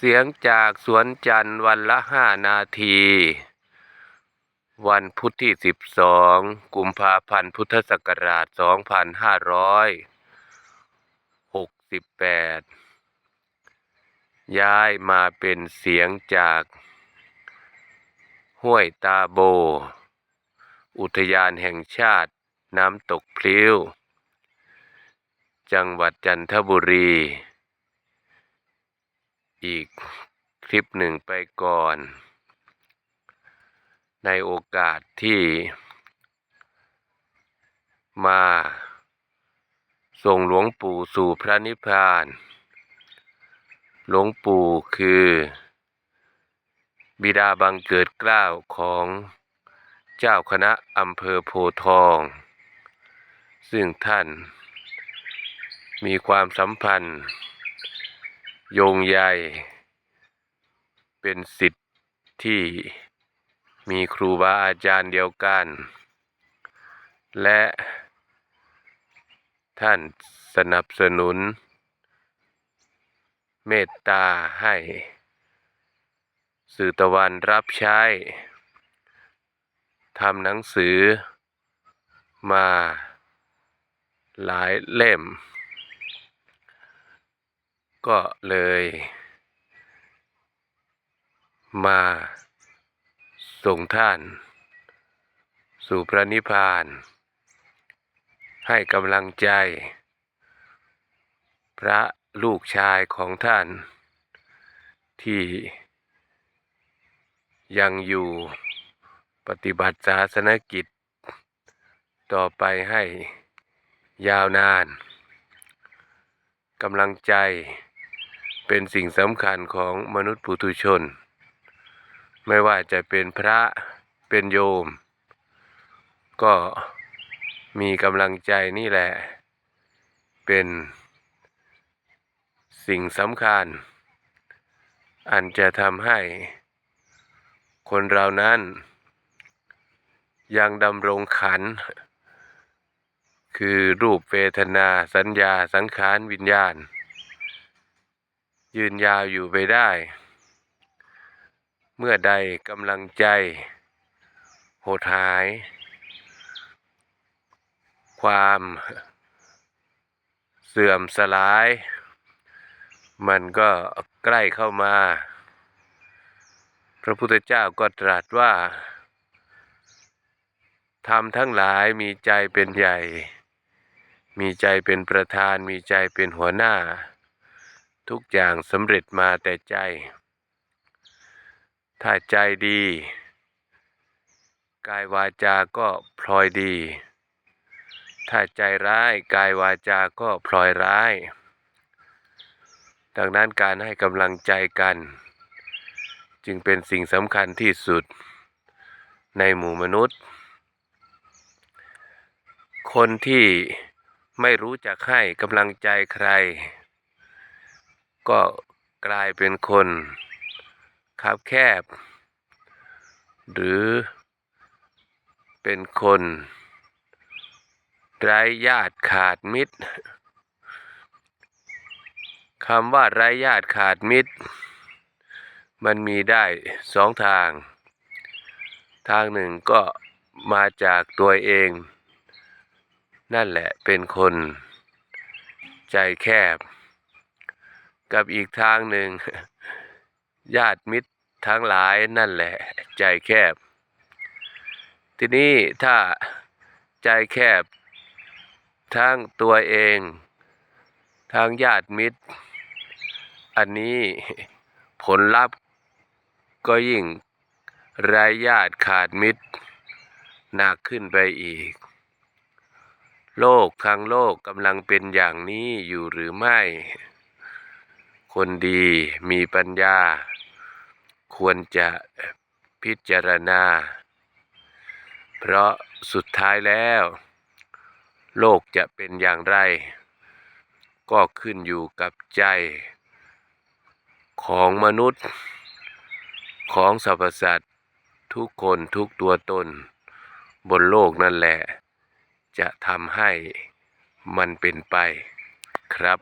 เสียงจากสวนจันทร์วันละห้านาที วันพุธที่สิบสองกุมภาพันธ์พุทธศักราชสองพันห้าร้อยหกสิบแปดย้ายมาเป็นเสียงจาก ห้วยตาโบ อุทยานแห่งชาติน้ำตกพลิ้ว จังหวัดจันทบุรี อีกคลิปหนึ่งไปก่อน ในโอกาสที่มาส่งหลวงปู่สู่พระนิพพาน หลวงปู่คือ บิดาบังเกิดเกล้าวของเจ้าคณะอำเภอโพทอง ซึ่งท่านมีความสัมพันธ์ โยงใยเป็นสิทธิ์ที่มีครูบาอาจารย์เดียวกัน และท่านสนับสนุน เมตตาให้ สื่อตะวันรับใช้ทำหนังสือมาหลายเล่ม ก็เลยมาส่งท่าน สู่พระนิพพาน ให้กำลังใจ พระลูกชายของท่าน ที่ยังอยู่ปฏิบัติศาสนกิจ ต่อไปให้ยาวนานกำลังใจ เป็นสิ่งสำคัญของมนุษย์ปุถุชน ไม่ว่าจะเป็นพระเป็นโยม ก็มีกำลังใจนี่แหละ เป็นสิ่งสำคัญ อันจะทำให้คนเรานั้น ยังดำรงขัน คือรูปเวทนาสัญญาสังขารวิญญาณ ยืนยาวอยู่ไปได้ เมื่อใดกำลังใจ โหดหาย ความเสื่อมสลาย มันก็ใกล้เข้ามา พระพุทธเจ้าก็ตรัสว่าทำทั้งหลายมีใจเป็นใหญ่ มีใจเป็นประธาน มีใจเป็นหัวหน้า ทุกอย่างสำเร็จมาแต่ใจ ถ้าใจดี กายวาจาก็พลอยดี ถ้าใจร้ายกายวาจาก็พลอยร้าย ดังนั้นการให้กำลังใจกัน จึงเป็นสิ่งสำคัญที่สุดในหมู่มนุษย์ คนที่ไม่รู้จักให้กำลังใจใคร ก็กลายเป็นคนคับแคบ หรือเป็นคนไร้ญาติขาดมิตรคำว่าไร้ญาติขาดมิตร มันมีได้สองทาง ทางหนึ่งก็มาจากตัวเอง นั่นแหละเป็นคนใจแคบ กับอีกทางหนึ่ง ญาติมิตรทั้งหลายนั่นแหละ ใจแคบ ทีนี้ถ้าใจแคบ ทั้งตัวเองทั้งญาติมิตร อันนี้ผลลัพธ์ก็ยิ่งรายญาติขาดมิตรหนักขึ้นไปอีก โลกทั้งโลกกำลังเป็นอย่างนี้อยู่หรือไม่ คนดีมีปัญญา ควรจะพิจารณา เพราะสุดท้ายแล้ว โลกจะเป็นอย่างไร ก็ขึ้นอยู่กับใจ ของมนุษย์ ของสรรพสัตว์ทุกคนทุกตัวตน บนโลกนั่นแหละ จะทำให้มันเป็นไปครับ